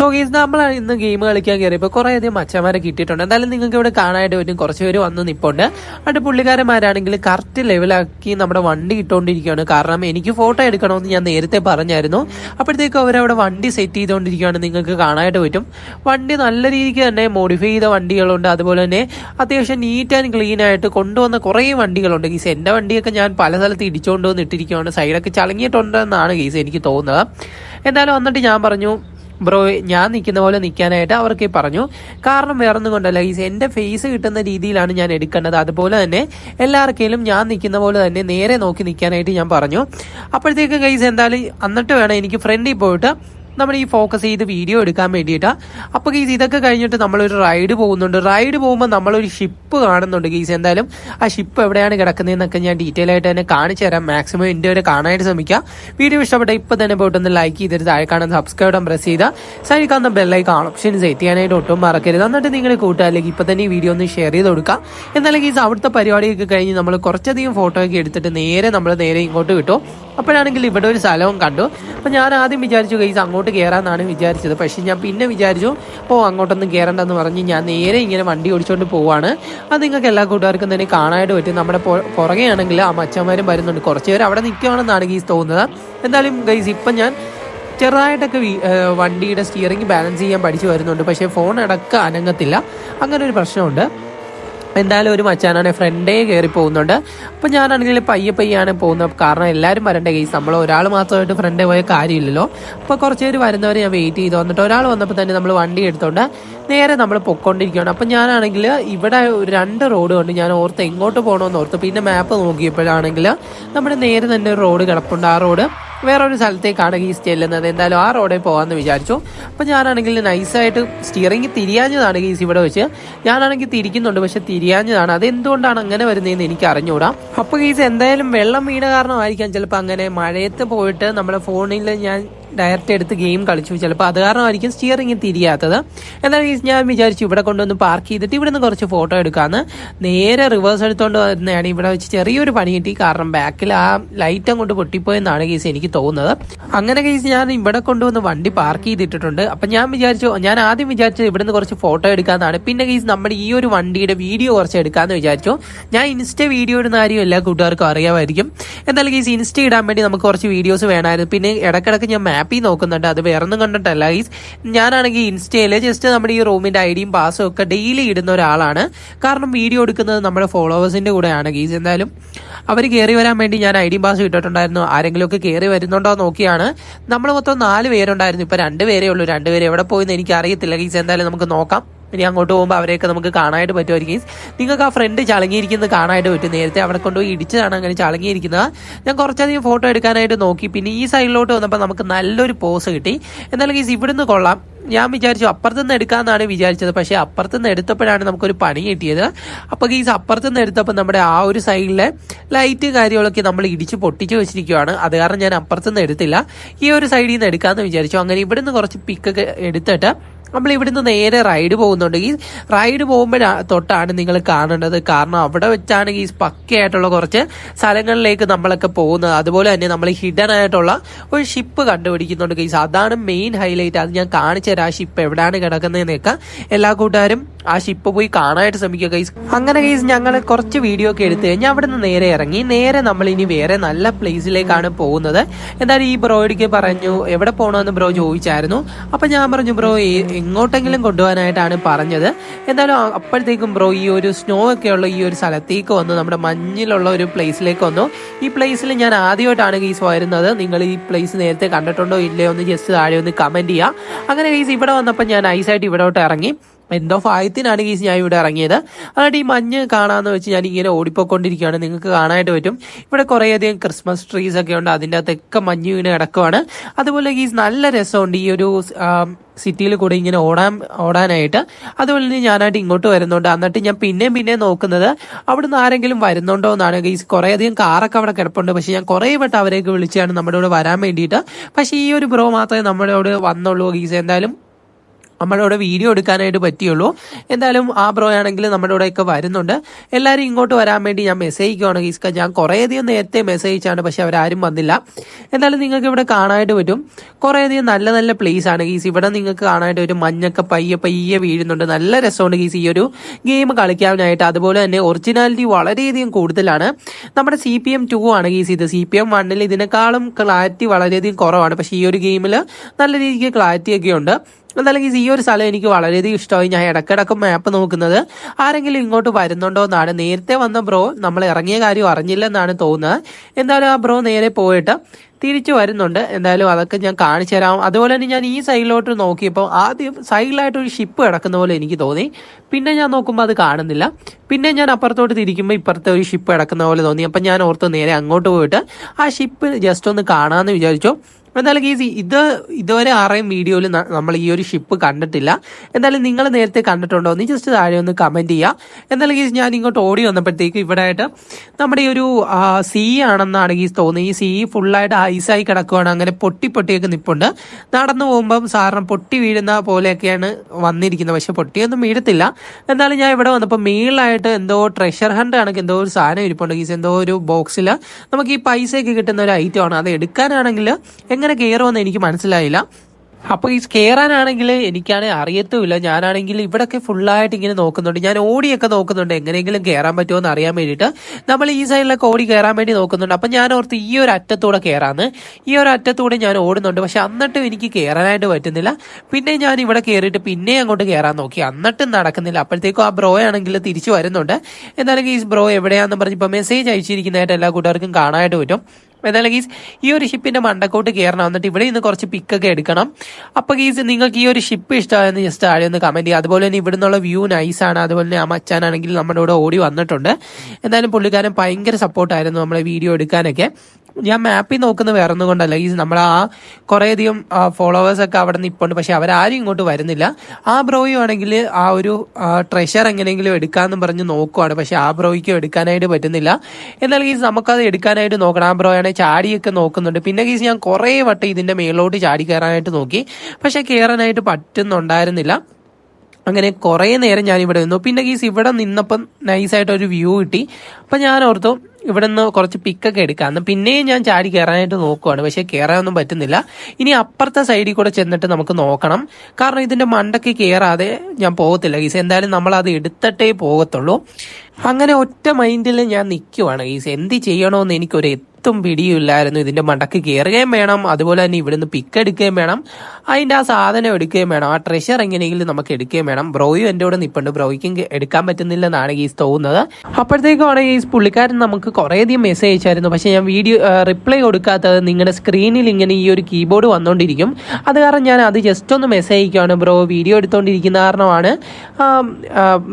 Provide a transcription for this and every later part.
So ഗീസ് നമ്മൾ ഇന്ന് game കളിക്കാൻ കയറിയപ്പോൾ കുറേ അധികം മച്ചന്മാരെ കിട്ടിയിട്ടുണ്ട്. എന്തായാലും നിങ്ങൾക്ക് ഇവിടെ കാണാനായിട്ട് പറ്റും കുറച്ച് പേര് വന്ന് നിപ്പുണ്ട്. അവിടെ പുള്ളിക്കാരന്മാരാണെങ്കിൽ കറക്റ്റ് ലെവലാക്കി നമ്മുടെ വണ്ടി ഇട്ടുകൊണ്ടിരിക്കുകയാണ് കാരണം എനിക്ക് ഫോട്ടോ എടുക്കണമെന്ന് ഞാൻ നേരത്തെ പറഞ്ഞായിരുന്നു. അപ്പോഴത്തേക്കും അവരവിടെ വണ്ടി സെറ്റ് ചെയ്തുകൊണ്ടിരിക്കുകയാണ് നിങ്ങൾക്ക് കാണാനായിട്ട് പറ്റും. വണ്ടി നല്ല രീതിക്ക് തന്നെ മോഡിഫൈ ചെയ്ത വണ്ടികളുണ്ട്. അതുപോലെ തന്നെ അത്യാവശ്യം നീറ്റ് ആൻഡ് ക്ലീൻ ആയിട്ട് കൊണ്ടുവന്ന കുറേ വണ്ടികളുണ്ട്. ഗീസ് എന്റെ വണ്ടിയൊക്കെ ഞാൻ പല സ്ഥലത്ത് ഇടിച്ചുകൊണ്ട് വന്നിട്ടിരിക്കുകയാണ് സൈഡൊക്കെ ചളങ്ങിയിട്ടുണ്ടെന്നാണ് ഗീസ് എനിക്ക് തോന്നുന്നത്. എന്തായാലും വന്നിട്ട് ഞാൻ പറഞ്ഞു ബ്രോ ഞാൻ നിൽക്കുന്ന പോലെ നിൽക്കാനായിട്ട് അവർക്ക് പറഞ്ഞു. കാരണം വേറൊന്നും കൊണ്ടല്ല ഈ എന്റെ ഫേസ് കിട്ടുന്ന രീതിയിലാണ് ഞാൻ എടുക്കേണ്ടത്. അതുപോലെ തന്നെ എല്ലാവർക്കെങ്കിലും ഞാൻ നിൽക്കുന്ന പോലെ തന്നെ നേരെ നോക്കി നിൽക്കാനായിട്ട് ഞാൻ പറഞ്ഞു. അപ്പോഴത്തേക്ക് ഗൈസ് എന്തായാലും എന്നിട്ട് വേണം എനിക്ക് ഫ്രണ്ടിൽ പോയിട്ട് നമ്മൾ ഈ ഫോക്കസ് ചെയ്ത് വീഡിയോ എടുക്കാൻ വേണ്ടിയിട്ടാണ് അപ്പോൾ ഗീസ് ഇതൊക്കെ കഴിഞ്ഞിട്ട് നമ്മളൊരു റൈഡ് പോകുന്നുണ്ട്. റൈഡ് പോകുമ്പോൾ നമ്മളൊരു ഷിപ്പ് കാണുന്നുണ്ട് ഗീസ്. എന്തായാലും ആ ഷിപ്പ് എവിടെയാണ് കിടക്കുന്നതെന്നൊക്കെ ഞാൻ ഡീറ്റെയിൽ ആയിട്ട് തന്നെ കാണിച്ചു തരാം. മാക്സിമം എന്റെ വരെ കാണാനായിട്ട് ശ്രമിക്കാം വീഡിയോ ഇഷ്ടപ്പെട്ട ഇപ്പോൾ തന്നെ പോയിട്ടൊന്ന് ലൈക്ക് ചെയ്തിട്ട് താഴെ കാണുന്ന സബ്സ്ക്രൈബ് ബട്ടൺ പ്രസ് ചെയ്താൽ സൈഡിൽ കാണുന്ന ഓപ്ഷൻസ് ഓപ്ഷൻ സെറ്റ് ചെയ്യാനായിട്ട് ഒട്ടും മറക്കരുത്. എന്നിട്ട് നിങ്ങൾ കൂട്ടുകാരിലേക്ക് ഇപ്പോൾ തന്നെ ഈ വീഡിയോ ഒന്ന് ഷെയർ ചെയ്ത് കൊടുക്കാം എന്നാലും ഗീസ് അവിടുത്തെ പരിപാടിയൊക്കെ കഴിഞ്ഞ് നമ്മൾ കുറച്ചധികം ഫോട്ടോ ഒക്കെ എടുത്തിട്ട് നേരെ നമ്മൾ നേരെ ഇങ്ങോട്ട് കിട്ടും അപ്പോഴാണെങ്കിൽ ഇവിടെ ഒരു സ്ഥലവും കണ്ടു. അപ്പോൾ ഞാൻ ആദ്യം വിചാരിച്ചു ഗൈസ് അങ്ങോട്ട് കയറാമെന്നാണ് വിചാരിച്ചത്. പക്ഷേ ഞാൻ പിന്നെ വിചാരിച്ചു ഓ അങ്ങോട്ടൊന്നും കയറണ്ടെന്ന് പറഞ്ഞ് ഞാൻ നേരെ ഇങ്ങനെ വണ്ടി ഓടിച്ചുകൊണ്ട് പോവാണ്. അത് നിങ്ങൾക്ക് എല്ലാ കൂട്ടുകാർക്കും തന്നെ കാണാനായിട്ട് പറ്റും. നമ്മുടെ പുറകെ ആണെങ്കിൽ ആ മച്ചന്മാരും വരുന്നുണ്ട്. കുറച്ച് പേര് അവിടെ നിൽക്കുകയാണെന്നാണ് ഗീസ് തോന്നുന്നത്. എന്തായാലും ഗൈസ് ഇപ്പം ഞാൻ ചെറുതായിട്ടൊക്കെ വണ്ടിയുടെ സ്റ്റിയറിംഗ് ബാലൻസ് ചെയ്യാൻ പഠിച്ചു വരുന്നുണ്ട്. പക്ഷേ ഫോൺ അടക്കം അനങ്ങത്തില്ല. അങ്ങനെ ഒരു പ്രശ്നമുണ്ട്. എന്തായാലും ഒരു മച്ചാനാണ് ഫ്രണ്ടേ കയറി പോകുന്നുണ്ട്. അപ്പം ഞാനാണെങ്കിൽ പയ്യെ പയ്യാണ് പോകുന്നത്. കാരണം എല്ലാവരും വരണ്ടേ കേസ് നമ്മൾ ഒരാൾ മാത്രമായിട്ട് ഫ്രണ്ടേ പോയ കാര്യമില്ലല്ലോ. അപ്പോൾ കുറച്ച് പേര് വരുന്നവരെ ഞാൻ വെയിറ്റ് ചെയ്ത് വന്നിട്ട് ഒരാൾ വന്നപ്പോൾ തന്നെ നമ്മൾ വണ്ടി എടുത്തോണ്ട് നേരെ നമ്മൾ പൊക്കോണ്ടിരിക്കുകയാണ് അപ്പം ഞാനാണെങ്കിൽ ഇവിടെ രണ്ട് റോഡ് കൊണ്ട്. ഞാൻ ഓർത്ത് എങ്ങോട്ട് പോകണമെന്ന് ഓർത്ത്. പിന്നെ മാപ്പ് നോക്കിയപ്പോഴാണെങ്കിൽ നമ്മുടെ നേരെ തന്നെ ഒരു റോഡ് കിടപ്പുണ്ട്. ആ റോഡ് വേറൊരു സ്ഥലത്തേക്കാണ് ഈ ചെല്ലുന്നത്. എന്തായാലും ആ റോഡിൽ പോകാമെന്ന് വിചാരിച്ചു. അപ്പം ഞാനാണെങ്കിൽ നൈസായിട്ട് സ്റ്റിയറിംഗ് തിരിയാഞ്ഞതാണ് ഗീസ് ഇവിടെ വെച്ച്. ഞാനാണെങ്കിൽ തിരിക്കുന്നുണ്ട് പക്ഷെ തിരിയാഞ്ഞതാണ്. അതെന്തുകൊണ്ടാണ് അങ്ങനെ വരുന്നതെന്ന് എനിക്ക് അറിഞ്ഞുകൂടാ അപ്പോൾ ഗീസ് എന്തായാലും വെള്ളം വീണ കാരണമായിരിക്കാം ചിലപ്പോൾ അങ്ങനെ. മഴയത്ത് പോയിട്ട് നമ്മുടെ ഫോണിൽ ഞാൻ ഡയറക്റ്റ് എടുത്ത് ഗെയിം കളിച്ചു. ചിലപ്പോൾ അത് കാരണമായിരിക്കും സ്റ്റിയറിംഗ് തിരിയാത്തത്. എന്നാൽ ഞാൻ വിചാരിച്ചു ഇവിടെ കൊണ്ടുവന്ന് പാർക്ക് ചെയ്തിട്ട് ഇവിടെ നിന്ന് കുറച്ച് ഫോട്ടോ എടുക്കാമെന്ന് നേരെ റിവേഴ്സ് എടുത്തുകൊണ്ട് വരുന്നതാണ് ഇവിടെ വെച്ച് ചെറിയൊരു പണി കിട്ടി. കാരണം ബാക്കിൽ ആ ലൈറ്റ് അങ്ങോട്ട് പൊട്ടിപ്പോയെന്നാണ് കേസ് എനിക്ക് തോന്നുന്നത്. അങ്ങനെ കേസ് ഞാൻ ഇവിടെ കൊണ്ടുവന്ന് വണ്ടി പാർക്ക് ചെയ്തിട്ടിട്ടുണ്ട്. അപ്പം ഞാൻ വിചാരിച്ചു ഞാൻ ആദ്യം വിചാരിച്ചത് ഇവിടെ നിന്ന് കുറച്ച് ഫോട്ടോ എടുക്കാമെന്നാണ് പിന്നെ കേസ് നമ്മുടെ ഈ ഒരു വണ്ടിയുടെ വീഡിയോ കുറച്ച് എടുക്കാമെന്ന് വിചാരിച്ചു. ഞാൻ ഇൻസ്റ്റ വീഡിയോ ഇടുന്ന കാര്യം എല്ലാ കൂട്ടുകാർക്കും അറിയാമായിരിക്കും. എന്തായാലും കേസ് ഇൻസ്റ്റ ഇടാൻ വേണ്ടി നമുക്ക് കുറച്ച് വീഡിയോസ് വേണമായിരുന്നു. പിന്നെ ഇടക്കിടക്ക് ഞാൻ മാപ്പിൽ നോക്കുന്നുണ്ട്. അത് വേറെ ഒന്നും കണ്ടിട്ടല്ല. ഈ ഞാനാണെങ്കിൽ ഇൻസ്റ്റയിൽ ജസ്റ്റ് നമ്മുടെ ഈ റൂമിന്റെ ഐഡിയും പാസും ഒക്കെ ഡെയിലി ഇടുന്ന ഒരാളാണ്. കാരണം വീഡിയോ എടുക്കുന്നത് നമ്മുടെ ഫോളോവേഴ്സിന്റെ കൂടെയാണ് ഗീസ് എന്തായാലും അവർ കയറി വരാൻ വേണ്ടി ഞാൻ ഐ പാസും ഇട്ടിട്ടുണ്ടായിരുന്നു. ആരെങ്കിലും ഒക്കെ കയറി വരുന്നുണ്ടോ എന്ന് നോക്കിയാണ്. നമ്മൾ മൊത്തം നാല് പേരുണ്ടായിരുന്നു. ഇപ്പൊ രണ്ട് ഉള്ളൂ. രണ്ടുപേരെ എവിടെ പോയെന്ന് എനിക്ക് അറിയത്തില്ല ഗീസ് എന്തായാലും നമുക്ക് നോക്കാം. ഇനി അങ്ങോട്ട് പോകുമ്പോൾ അവരെയൊക്കെ നമുക്ക് കാണാനായിട്ട് പറ്റുമായിരിക്കും. നിങ്ങൾക്ക് ആ ഫ്രണ്ട് ചളങ്ങിയിരിക്കുന്നത് കാണാനായിട്ട് പറ്റും. നേരത്തെ അവിടെ കൊണ്ടുപോയി ഇടിച്ചതാണ് അങ്ങനെ ചളങ്ങിയിരിക്കുന്നത്. ഞാൻ കുറച്ചധികം ഫോട്ടോ എടുക്കാനായിട്ട് നോക്കി. പിന്നെ ഈ സൈഡിലോട്ട് വന്നപ്പോൾ നമുക്ക് നല്ലൊരു പോസ് കിട്ടി. എന്നാലും ഗീസ് ഇവിടുന്ന് കൊള്ളാം. ഞാൻ വിചാരിച്ചു അപ്പുറത്തുനിന്ന് എടുക്കാമെന്നാണ് വിചാരിച്ചത്. പക്ഷേ അപ്പുറത്തുനിന്ന് എടുത്തപ്പോഴാണ് നമുക്കൊരു പണി കിട്ടിയത്. അപ്പോൾ ഗീസ് അപ്പുറത്തുനിന്ന് എടുത്തപ്പോൾ നമ്മുടെ ആ ഒരു സൈഡിലെ ലൈറ്റ് കാര്യങ്ങളൊക്കെ നമ്മൾ ഇടിച്ച് പൊട്ടിച്ച് വെച്ചിരിക്കുകയാണ് അത് കാരണം ഞാൻ അപ്പുറത്തുനിന്ന് എടുത്തില്ല. ഈ ഒരു സൈഡിൽ നിന്ന് എടുക്കാമെന്ന് വിചാരിച്ചു. അങ്ങനെ ഇവിടുന്ന് കുറച്ച് പിക്കൊക്കെ എടുത്തിട്ട് നമ്മൾ ഇവിടുന്ന് നേരെ റൈഡ് പോകുന്നുണ്ട്. ഈ റൈഡ് പോകുമ്പോഴാ തൊട്ടാണ് നിങ്ങൾ കാണേണ്ടത്. കാരണം അവിടെ വെച്ചാണ് ഈ പക്കയായിട്ടുള്ള കുറച്ച് സ്ഥലങ്ങളിലേക്ക് നമ്മളൊക്കെ പോകുന്നത്. അതുപോലെ തന്നെ നമ്മൾ ഹിഡൻ ആയിട്ടുള്ള ഒരു ഷിപ്പ് കണ്ടുപിടിക്കുന്നുണ്ട് ഗീസ്. അതാണ് മെയിൻ ഹൈലൈറ്റ് അത് ഞാൻ കാണിച്ചു തരാം ആ ഷിപ്പ് എവിടെയാണ് കിടക്കുന്നതെന്നൊക്കെ എല്ലാ കൂട്ടുകാരും ആ ഷിപ്പ് പോയി കാണാനായിട്ട് ശ്രമിക്കുക ഗൈസ് അങ്ങനെ ഗൈസ് ഞങ്ങൾ കുറച്ച് വീഡിയോ ഒക്കെ എടുത്തു കഴിഞ്ഞാൽ അവിടെ നിന്ന് നേരെ ഇറങ്ങി. നേരെ നമ്മൾ ഇനി വേറെ നല്ല പ്ലേസിലേക്കാണ് പോകുന്നത്. എന്തായാലും ഈ ബ്രോയിക്ക് പറഞ്ഞു എവിടെ പോകണമെന്ന് ബ്രോ ചോദിച്ചായിരുന്നു. അപ്പൊ ഞാൻ പറഞ്ഞു ബ്രോ എങ്ങോട്ടെങ്കിലും കൊണ്ടുപോകാനായിട്ടാണ് പറഞ്ഞത്. എന്തായാലും അപ്പോഴത്തേക്കും ബ്രോ ഈ ഒരു സ്നോ ഒക്കെ ഉള്ള ഈ ഒരു സ്ഥലത്തേക്ക് വന്നു. നമ്മുടെ മഞ്ഞിലുള്ള ഒരു പ്ലേസിലേക്ക് വന്നു. ഈ പ്ലേസിൽ ഞാൻ ആദ്യമായിട്ടാണ് ഗീസ് വരുന്നത്. നിങ്ങൾ ഈ പ്ലേസ് നേരത്തെ കണ്ടിട്ടുണ്ടോ ഇല്ലയോ എന്ന് ജസ്റ്റ് താഴെ ഒന്ന് കമന്റ് ചെയ്യുക അങ്ങനെ ഗീസ് ഇവിടെ വന്നപ്പോൾ ഞാൻ ഐസായിട്ട് ഇവിടോട്ട് ഇറങ്ങി. എന്തോ ഫായത്തിനാണ് ഗീസ് ഞാൻ ഇവിടെ ഇറങ്ങിയത്. അതായത് ഈ മഞ്ഞ് കാണാന്ന് വെച്ച് ഞാൻ ഇങ്ങനെ ഓടിപ്പോയിക്കൊണ്ടിരിക്കുകയാണ്. നിങ്ങൾക്ക് കാണാനായിട്ട് പറ്റും. ഇവിടെ കുറേയധികം ക്രിസ്മസ് ട്രീസ് ഒക്കെ ഉണ്ട്. അതിന്റെ അകത്തൊക്കെ മഞ്ഞ് ഇങ്ങനെ കിടക്കുവാണ്. അതുപോലെ ഗീസ് നല്ല രസമുണ്ട്. ഈ ഒരു സിറ്റിയിൽ കൂടെ ഇങ്ങനെ ഓടാൻ ഓടാനായിട്ട്. അതുപോലെ തന്നെ ഞാനായിട്ട് ഇങ്ങോട്ട് വരുന്നുണ്ട്. എന്നിട്ട് ഞാൻ പിന്നെയും പിന്നെയും നോക്കുന്നത് അവിടുന്ന് ആരെങ്കിലും വരുന്നുണ്ടോ എന്നാണ് ഗീസ്. കുറേയധികം കാറൊക്കെ അവിടെ കിടപ്പുണ്ട്. പക്ഷേ ഞാൻ കുറേ വട്ടം അവരെയൊക്കെ വിളിച്ചാണ് നമ്മുടെ കൂടെ വരാൻ വേണ്ടിയിട്ട്. പക്ഷേ ഈ ഒരു ബ്രോ മാത്രമേ നമ്മുടെ കൂടെ വന്നുള്ളൂ ഗീസ്. എന്തായാലും നമ്മുടെ കൂടെ വീഡിയോ എടുക്കാനായിട്ട് പറ്റിയുള്ളൂ. എന്തായാലും ആ ബ്രോ ആണെങ്കിൽ നമ്മുടെ ഇവിടെയൊക്കെ വരുന്നുണ്ട്. എല്ലാവരും ഇങ്ങോട്ട് വരാൻ വേണ്ടി ഞാൻ മെസ്സേജ് അയക്കുവാണ് ഗീസ്ക ഞാൻ കുറേയധികം നേരത്തെ മെസ്സേജ് അയച്ചാണ് പക്ഷെ അവരാരും വന്നില്ല. എന്തായാലും നിങ്ങൾക്ക് ഇവിടെ കാണാനായിട്ട് പറ്റും. കുറേയധികം നല്ല നല്ല പ്ലേസ് ആണ്. ഗീസ് ഇവിടെ നിങ്ങൾക്ക് കാണാനായിട്ട് ഒരു മഞ്ഞൊക്കെ പയ്യെ പയ്യെ വീഴുന്നുണ്ട്. നല്ല രസമുണ്ട് ഗീസ് ഈ ഒരു ഗെയിം കളിക്കാനായിട്ട്. അതുപോലെ തന്നെ ഒറിജിനാലിറ്റി വളരെയധികം കൂടുതലാണ്. നമ്മുടെ സി പി എം ടു ആണ് ഗീസ് ഇത്. സി പി എം വണ്ണിൽ ഇതിനേക്കാളും ക്ലാരിറ്റി വളരെയധികം കുറവാണ്. പക്ഷേ ഈ ഒരു ഗെയിമിൽ നല്ല രീതിക്ക് ക്ലാരിറ്റി ഒക്കെ ഉണ്ട്. എന്തായാലും ഈ ഒരു സ്ഥലം എനിക്ക് വളരെയധികം ഇഷ്ടമായി. ഞാൻ ഇടക്കിടക്ക് മാപ്പ് നോക്കുന്നത് ആരെങ്കിലും ഇങ്ങോട്ട് വരുന്നുണ്ടോ എന്നാണ്. നേരത്തെ വന്ന ബ്രോ നമ്മൾ ഇറങ്ങിയ കാര്യം അറിഞ്ഞില്ലെന്നാണ് തോന്നുന്നത്. എന്തായാലും ആ ബ്രോ നേരെ പോയിട്ട് തിരിച്ചു വരുന്നുണ്ട്. എന്തായാലും അതൊക്കെ ഞാൻ കാണിച്ചു തരാം. അതുപോലെ തന്നെ ഞാൻ ഈ സൈഡിലോട്ട് നോക്കിയപ്പോൾ ആദ്യം സൈഡിലായിട്ട് ഒരു ഷിപ്പ് കിടക്കുന്ന പോലെ എനിക്ക് തോന്നി. പിന്നെ ഞാൻ നോക്കുമ്പോൾ അത് കാണുന്നില്ല. പിന്നെ ഞാൻ അപ്പുറത്തോട്ട് തിരിക്കുമ്പോൾ ഇപ്പുറത്തെ ഒരു ഷിപ്പ് കിടക്കുന്ന പോലെ തോന്നി. അപ്പം ഞാൻ ഓർത്ത് നേരെ അങ്ങോട്ട് പോയിട്ട് ആ ഷിപ്പ് ജസ്റ്റ് ഒന്ന് കാണാമെന്ന് വിചാരിച്ചു. എന്തായാലും ഗീസ് ഇത് ഇതുവരെ ആരെയും വീഡിയോയിൽ നമ്മൾ ഈ ഒരു ഷിപ്പ് കണ്ടിട്ടില്ല. എന്തായാലും നിങ്ങൾ നേരത്തെ കണ്ടിട്ടുണ്ടോ? എന്ന് ജസ്റ്റ് താഴെ ഒന്ന് കമന്റ് ചെയ്യുക എന്തായാലും ഗീസ് ഞാൻ ഇങ്ങോട്ട് ഓടി വന്നപ്പോഴത്തേക്ക് ഇവിടെ ആയിട്ട് നമ്മുടെ ഈ ഒരു സീ ആണെന്നാണ് ഗീസ് തോന്നുന്നത്. ഈ സീ ഫുള്ളായിട്ട് ഐസായി കിടക്കുകയാണ് അങ്ങനെ പൊട്ടി പൊട്ടിയൊക്കെ നിപ്പുണ്ട്. നടന്നു പോകുമ്പം സാറിന് പൊട്ടി വീഴുന്ന പോലെയൊക്കെയാണ് വന്നിരിക്കുന്നത്. പക്ഷെ പൊട്ടിയൊന്നും വീഴത്തില്ല. എന്നാലും ഞാൻ ഇവിടെ വന്നപ്പോൾ മേളിലായിട്ട് എന്തോ ട്രഷർ ഹണ്ട് കണക്ക് എന്തോ ഒരു സാധനം ഇരിപ്പുണ്ട് ഗീസ്. എന്തോ ഒരു ബോക്സിൽ നമുക്ക് ഈ പൈസയൊക്കെ കിട്ടുന്ന ഒരു ഐറ്റം ആണ്. അത് എടുക്കാനാണെങ്കിൽ എങ്ങനെ കയറുമെന്ന് എനിക്ക് മനസ്സിലായില്ല. അപ്പൊ ഈ കയറാനാണെങ്കിൽ എനിക്കാണെങ്കിൽ അറിയത്തുമില്ല. ഞാനാണെങ്കിൽ ഇവിടൊക്കെ ഫുള്ളായിട്ട് ഇങ്ങനെ നോക്കുന്നുണ്ട്. ഞാൻ ഓടിയൊക്കെ നോക്കുന്നുണ്ട്. എങ്ങനെയെങ്കിലും കയറാൻ പറ്റുമോ എന്ന് അറിയാൻ വേണ്ടിയിട്ട്. നമ്മൾ ഈ സൈഡിലൊക്കെ ഓടി കയറാൻ വേണ്ടി നോക്കുന്നുണ്ട്. അപ്പൊ ഞാൻ ഓർത്ത് ഈ ഒരു അറ്റത്തൂടെ കയറാന്ന് ഈ ഒരു അറ്റത്തൂടെ ഞാൻ ഓടുന്നുണ്ട്. പക്ഷെ എന്നിട്ടും എനിക്ക് കയറാനായിട്ട് പറ്റുന്നില്ല. പിന്നെ ഞാൻ ഇവിടെ കയറിയിട്ട് പിന്നെ അങ്ങോട്ട് കയറാൻ നോക്കി. എന്നിട്ടും നടക്കുന്നില്ല. അപ്പോഴത്തേക്കും ആ ബ്രോ ആണെങ്കിൽ തിരിച്ചു വരുന്നുണ്ട്. എന്നാലും ഈ ബ്രോ എവിടെയാണെന്ന് പറഞ്ഞ് ഇപ്പൊ മെസ്സേജ് അയച്ചിരിക്കുന്നതായിട്ട് എല്ലാ കൂട്ടുകാർക്കും കാണാനായിട്ട് പറ്റും. എന്തായാലും ഗീസ് ഈ ഒരു ഷിപ്പിന്റെ മണ്ടക്കോട്ട് കയറണം എന്നിട്ട് ഇവിടെ നിന്ന് കുറച്ച് പിക്കൊക്കെ എടുക്കണം. അപ്പൊ ഗീസ് നിങ്ങൾക്ക് ഈ ഒരു ഷിപ്പ് ഇഷ്ടമായെന്ന് ജസ്റ്റ് താഴെ ഒന്ന് കമന്റ് ചെയ്യുക. അതുപോലെ തന്നെ ഇവിടെ നിന്നുള്ള വ്യൂ നൈസാണ് അതുപോലെ തന്നെ ആ നമ്മുടെ കൂടെ ഓടി വന്നിട്ടുണ്ട്. എന്തായാലും പുള്ളിക്കാരൻ ഭയങ്കര സപ്പോർട്ടായിരുന്നു നമ്മളെ വീഡിയോ എടുക്കാനൊക്കെ. ഞാൻ മാപ്പിൽ നോക്കുന്ന വേറെ ഒന്നും കൊണ്ടല്ല. ഈ നമ്മൾ ആ കുറേയധികം ഫോളോവേഴ്സ് ഒക്കെ അവിടെ ഉണ്ട് പക്ഷെ അവരാരും ഇങ്ങോട്ട് വരുന്നില്ല. ആ ബ്രോയും ആണെങ്കിൽ ആ ഒരു ട്രഷർ എങ്ങനെയെങ്കിലും എടുക്കാമെന്ന് പറഞ്ഞ് നോക്കുവാണ്. പക്ഷെ ആ ബ്രോയ്ക്കും എടുക്കാനായിട്ട് പറ്റുന്നില്ല. എന്നാൽ ഗീസ് നമുക്കത് എടുക്കാനായിട്ട് നോക്കണം. ആ ബ്രോ ആണെങ്കിൽ ചാടിയൊക്കെ നോക്കുന്നുണ്ട്. പിന്നെ ഗീസ് ഞാൻ കുറേ വട്ടം ഇതിന്റെ മേളിലോട്ട് ചാടി കയറാനായിട്ട് നോക്കി. പക്ഷെ കയറാനായിട്ട് പറ്റുന്നുണ്ടായിരുന്നില്ല. അങ്ങനെ കുറേ നേരം ഞാൻ ഇവിടെ നിന്നു. പിന്നെ ഗീസ് ഇവിടെ നിന്നപ്പം നൈസായിട്ട് ഒരു വ്യൂ കിട്ടി. അപ്പം ഞാൻ ഓർത്തു ഇവിടെ നിന്ന് കുറച്ച് പിക്കൊക്കെ എടുക്കാമെന്ന് പിന്നെയും ഞാൻ ചാടി കയറാനായിട്ട് നോക്കുവാണ്. പക്ഷേ കയറാനൊന്നും പറ്റുന്നില്ല. ഇനി അപ്പുറത്തെ സൈഡിൽ കൂടെ ചെന്നിട്ട് നമുക്ക് നോക്കണം. കാരണം ഇതിന്റെ മണ്ടയ്ക്ക് കയറാതെ ഞാൻ പോകത്തില്ല ഗീസ്. എന്തായാലും നമ്മൾ അത് എടുത്തിട്ടേ പോകത്തുള്ളൂ. അങ്ങനെ ഒറ്റ മൈൻഡിൽ ഞാൻ നിൽക്കുവാണ് ഗീസ്. എന്ത് ചെയ്യണമെന്ന് എനിക്കൊരു എത്തും പിടിയില്ലായിരുന്നു. ഇതിന്റെ മടക്ക് കയറുകയും വേണം. അതുപോലെ തന്നെ ഇവിടുന്ന് പിക്ക് എടുക്കുകയും വേണം. അതിന്റെ ആ സാധനം എടുക്കുകയും വേണം. ആ ട്രഷർ എങ്ങനെയെങ്കിലും നമുക്ക് എടുക്കുകയും വേണം. ബ്രോയും എന്റെ കൂടെ നിൽപ്പുണ്ട് ബ്രോയ്ക്കും എടുക്കാൻ പറ്റുന്നില്ലെന്നാണ് ഗീസ് തോന്നുന്നത്. അപ്പോഴത്തേക്കാണ് ഗീസ് പുള്ളിക്കാരൻ നമുക്ക് കുറേയധികം മെസ്സേജ് അയച്ചായിരുന്നു. പക്ഷേ ഞാൻ വീഡിയോ റിപ്ലൈ കൊടുക്കാത്തത് നിങ്ങളുടെ സ്ക്രീനിൽ ഇങ്ങനെ ഈ ഒരു കീബോർഡ് വന്നുകൊണ്ടിരിക്കും അത് കാരണം ഞാൻ അത് ജസ്റ്റ് ഒന്ന് മെസ്സേജ് അയക്കുകയാണ്. ബ്രോ വീഡിയോ എടുത്തുകൊണ്ടിരിക്കുന്ന കാരണമാണ്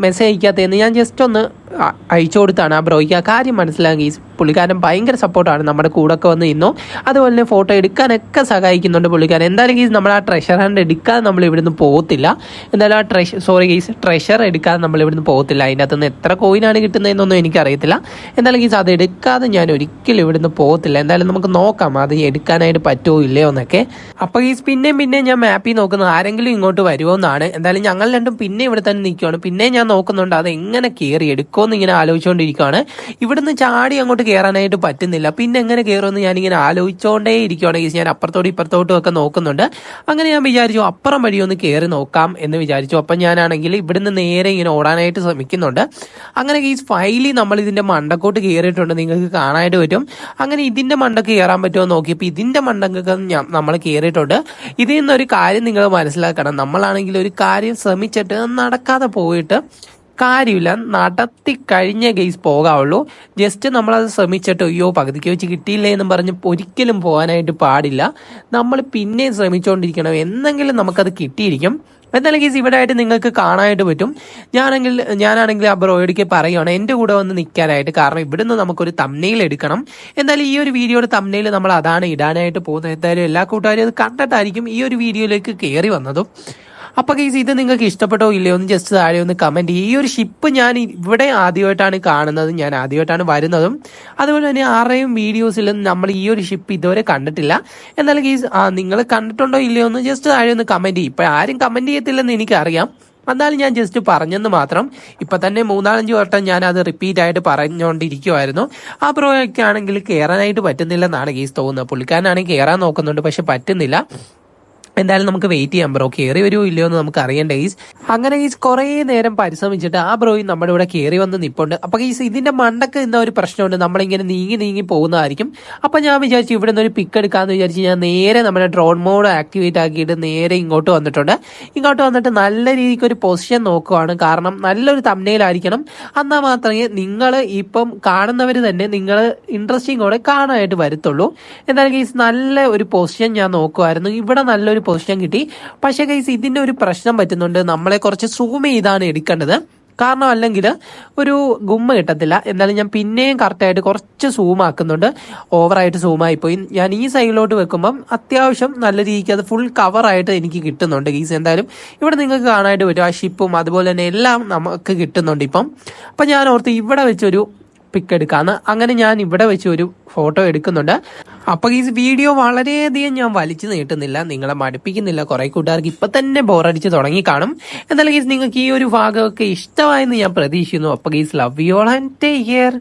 മെസ്സേജ് അയക്കാത്തതെന്ന്. ഞാൻ ജസ്റ്റ് ഒന്ന് അയച്ചു കൊടുത്താണ് ആ ബ്രോയ്ക്ക്. ആ കാര്യം മനസ്സിലാക്കി. പുള്ളിക്കാരൻ ഭയങ്കര സപ്പോർട്ടാണ് നമ്മുടെ കൂടെ ഒക്കെ വന്ന് നിന്നു. അതുപോലെ തന്നെ ഫോട്ടോ എടുക്കാനൊക്കെ സഹായിക്കുന്നുണ്ട് പുള്ളിക്കാരൻ. എന്തായാലും ഗീസ് നമ്മൾ ആ ട്രഷർ ഹാൻഡ് എടുക്കാതെ നമ്മൾ ഇവിടുന്ന് പോകത്തില്ല. എന്തായാലും ആ ട്രഷർ സോറി ഗീസ് ട്രഷർ എടുക്കാതെ നമ്മൾ ഇവിടുന്ന് പോകത്തില്ല. അതിന്റെ അകത്ത് നിന്ന് എത്ര കോയിനാണ് കിട്ടുന്നതെന്നൊന്നും എനിക്കറിയത്തില്ല. എന്തായാലും ഗീസ് അത് എടുക്കാതെ ഞാൻ ഒരിക്കലും ഇവിടുന്ന് പോകത്തില്ല. എന്തായാലും നമുക്ക് നോക്കാം. അത് എടുക്കാനായിട്ട് പറ്റുമോ ഇല്ലയോ എന്നൊക്കെ. അപ്പോൾ ഗീസ് പിന്നെയും പിന്നെയും ഞാൻ മാപ്പിൽ നോക്കുന്നത് ആരെങ്കിലും ഇങ്ങോട്ട് വരുമോ എന്നാണ്. എന്തായാലും ഞങ്ങൾ രണ്ടും പിന്നെ ഇവിടെ തന്നെ നിൽക്കുകയാണ് പിന്നെ ഞാൻ നോക്കുന്നുണ്ട്. അത് എങ്ങനെ കയറി എടുക്കുമെന്ന് ഇങ്ങനെ ആലോചിച്ചുകൊണ്ടിരിക്കുകയാണ്. ഇവിടുന്ന് ചാടി അങ്ങോട്ട് കയറാനായിട്ട് പറ്റുന്നില്ല. പിന്നെ എങ്ങനെ കയറുമെന്ന് ഞാനിങ്ങനെ ആലോചിച്ചുകൊണ്ടേ ഇരിക്കുകയാണ്. ഗീസ് ഞാൻ അപ്പുറത്തോട്ട് ഇപ്പുറത്തോട്ടും ഒക്കെ നോക്കുന്നുണ്ട്. അങ്ങനെ ഞാൻ വിചാരിച്ചു അപ്പുറം വഴി ഒന്ന് കയറി നോക്കാം എന്ന് വിചാരിച്ചു. അപ്പം ഞാനാണെങ്കിൽ ഇവിടുന്ന് നേരെ ഇങ്ങനെ ഓടാനായിട്ട് ശ്രമിക്കുന്നുണ്ട്. അങ്ങനെ ഈ ഫൈലി നമ്മൾ ഇതിന്റെ മണ്ടക്കോട്ട് കയറിയിട്ടുണ്ട് നിങ്ങൾക്ക് കാണാനായിട്ട് പറ്റും. അങ്ങനെ ഇതിന്റെ മണ്ടക്ക് കയറാൻ പറ്റുമോ എന്ന് നോക്കിയപ്പോൾ ഇതിന്റെ മണ്ടക്കൊക്കെ നമ്മൾ കയറിയിട്ടുണ്ട് ഇതിൽ നിന്നൊരു കാര്യം നിങ്ങൾ മനസ്സിലാക്കണം. നമ്മളാണെങ്കിൽ ഒരു കാര്യം ശ്രമിച്ചിട്ട് നടക്കാതെ പോയിട്ട് കാര്യമില്ല. നടത്തി കഴിഞ്ഞ കേസ് പോകാവുള്ളൂ. ജസ്റ്റ് നമ്മളത് ശ്രമിച്ചിട്ട് അയ്യോ പകുതിക്ക് വെച്ച് കിട്ടിയില്ലേ എന്ന് പറഞ്ഞ് ഒരിക്കലും പോകാനായിട്ട് പാടില്ല. നമ്മൾ പിന്നെയും ശ്രമിച്ചുകൊണ്ടിരിക്കണം എന്നെങ്കിലും നമുക്കത് കിട്ടിയിരിക്കും. എന്തായാലും കേസ് ഇവിടെ ആയിട്ട് നിങ്ങൾക്ക് കാണാനായിട്ട് പറ്റും. ഞാനെങ്കിൽ ഞാനാണെങ്കിൽ ആ ബ്രോയിഡിക്ക് പറയുകയാണ് എന്റെ കൂടെ വന്ന് നിൽക്കാനായിട്ട്. കാരണം ഇവിടുന്ന് നമുക്കൊരു തമ്നയിൽ എടുക്കണം. എന്തായാലും ഈ ഒരു വീഡിയോയുടെ തമ്നയിൽ നമ്മൾ അതാണ് ഇടാനായിട്ട് പോകുന്നത്. എന്തായാലും എല്ലാ കൂട്ടുകാരും അത് കണ്ടിട്ടായിരിക്കും ഈ ഒരു വീഡിയോയിലേക്ക് കയറി വന്നതും. അപ്പൊ ഗൈസ് ഇത് നിങ്ങൾക്ക് ഇഷ്ടപ്പെട്ടോ ഇല്ലയോ ഒന്ന് ജസ്റ്റ് താഴെ ഒന്ന് കമന്റ് ഈ ഒരു ഷിപ്പ് ഞാൻ ഇവിടെ ആദ്യമായിട്ടാണ് കാണുന്നത്. ഞാൻ ആദ്യമായിട്ടാണ് വരുന്നതും. അതുപോലെ തന്നെ ആരുടെയും വീഡിയോസിലും നമ്മൾ ഈ ഒരു ഷിപ്പ് ഇതുവരെ കണ്ടിട്ടില്ല. എന്നാലും ആ നിങ്ങൾ കണ്ടിട്ടുണ്ടോ ഇല്ലയോ ഒന്ന് ജസ്റ്റ് താഴെ ഒന്ന് കമന്റ് ചെയ്യും. ഇപ്പൊ ആരും കമന്റ് ചെയ്യത്തില്ലെന്ന് എനിക്കറിയാം. എന്നാലും ഞാൻ ജസ്റ്റ് പറഞ്ഞെന്ന് മാത്രം. ഇപ്പൊ തന്നെ മൂന്നാലഞ്ച് വട്ടം ഞാൻ അത് റിപ്പീറ്റ് ആയിട്ട് പറഞ്ഞുകൊണ്ടിരിക്കുമായിരുന്നു ആ പ്രോയൊക്കെ ആണെങ്കിൽ കയറാനായിട്ട് പറ്റുന്നില്ലെന്നാണ് കേസ് തോന്നുന്നത്. പുള്ളിക്കാരനാണെങ്കിൽ കയറാൻ നോക്കുന്നുണ്ട് പക്ഷെ പറ്റുന്നില്ല. എന്തായാലും നമുക്ക് വെയിറ്റ് ചെയ്യാം ബ്രോ കയറി വരുമോ ഇല്ലയോ എന്ന് നമുക്ക് അറിയണ്ട ഗീസ് അങ്ങനെ ഗീസ് കുറേ നേരം പരിശ്രമിച്ചിട്ട് ആ ബ്രോയും നമ്മുടെ ഇവിടെ കയറി വന്ന് നിപ്പുണ്ട്. അപ്പൊ ഈസ് ഇതിന്റെ മണ്ടക്ക് ഇന്ന ഒരു പ്രശ്നമുണ്ട്. നമ്മളിങ്ങനെ നീങ്ങി നീങ്ങി പോകുന്നതായിരിക്കും. അപ്പൊ ഞാൻ വിചാരിച്ചു ഇവിടെ നിന്ന് ഒരു പിക്ക് എടുക്കാന്ന് വിചാരിച്ച് ഞാൻ നേരെ നമ്മുടെ ഡ്രോൺ മോഡ് ആക്ടിവേറ്റ് ആക്കിയിട്ട് നേരെ ഇങ്ങോട്ട് വന്നിട്ടുണ്ട്. ഇങ്ങോട്ട് വന്നിട്ട് നല്ല രീതിക്ക് ഒരു പൊസിഷൻ നോക്കുവാണ്. കാരണം നല്ലൊരു തമ്മനയിലായിരിക്കണം എന്നാൽ മാത്രമേ നിങ്ങൾ ഇപ്പം കാണുന്നവർ തന്നെ നിങ്ങൾ ഇൻട്രസ്റ്റിംഗോടെ കാണാനായിട്ട് വരത്തുള്ളൂ. എന്തായാലും ഗൈസ് നല്ല ഒരു പൊസിഷൻ ഞാൻ നോക്കുമായിരുന്നു ഇവിടെ നല്ലൊരു പൊസിഷൻ കിട്ടി. പക്ഷേ ഗൈസ് ഇതിന്റെ ഒരു പ്രശ്നം പറ്റുന്നുണ്ട്. നമ്മളെ കുറച്ച് സൂം ചെയ്താണ് എടുക്കേണ്ടത്. കാരണം അല്ലെങ്കിൽ ഒരു ഗുമ്മ കിട്ടത്തില്ല. എന്നാലും ഞാൻ പിന്നെയും കറക്റ്റായിട്ട് കുറച്ച് സൂം ആക്കുന്നുണ്ട്. ഓവറായിട്ട് സൂം ആയിപ്പോയി. ഞാൻ ഈ സൈഡിലോട്ട് വെക്കുമ്പം അത്യാവശ്യം നല്ല രീതിക്ക് അത് ഫുൾ കവറായിട്ട് എനിക്ക് കിട്ടുന്നുണ്ട് ഗീസ് എന്തായാലും ഇവിടെ നിങ്ങൾക്ക് കാണാനായിട്ട് പറ്റും. ആ ഷിപ്പും അതുപോലെ തന്നെ എല്ലാം നമുക്ക് കിട്ടുന്നുണ്ട് ഇപ്പം. അപ്പം ഞാൻ ഓർത്ത് ഇവിടെ വെച്ചൊരു പിക്ക് എടുക്കാന്ന്. അങ്ങനെ ഞാൻ ഇവിടെ വെച്ച് ഒരു ഫോട്ടോ എടുക്കുന്നുണ്ട്. അപ്പൊ ഈ വീഡിയോ വളരെയധികം ഞാൻ വലിച്ചു നീട്ടുന്നില്ല നിങ്ങളെ മടുപ്പിക്കുന്നില്ല. കുറെ കൂട്ടുകാർക്ക് ഇപ്പൊ തന്നെ ബോറടിച്ച് തുടങ്ങി കാണും. എന്നാലും നിങ്ങൾക്ക് ഈ ഒരു ഭാഗമൊക്കെ ഇഷ്ടമായെന്ന് ഞാൻ പ്രതീക്ഷിക്കുന്നു. അപ്പൊ guys love you all and take care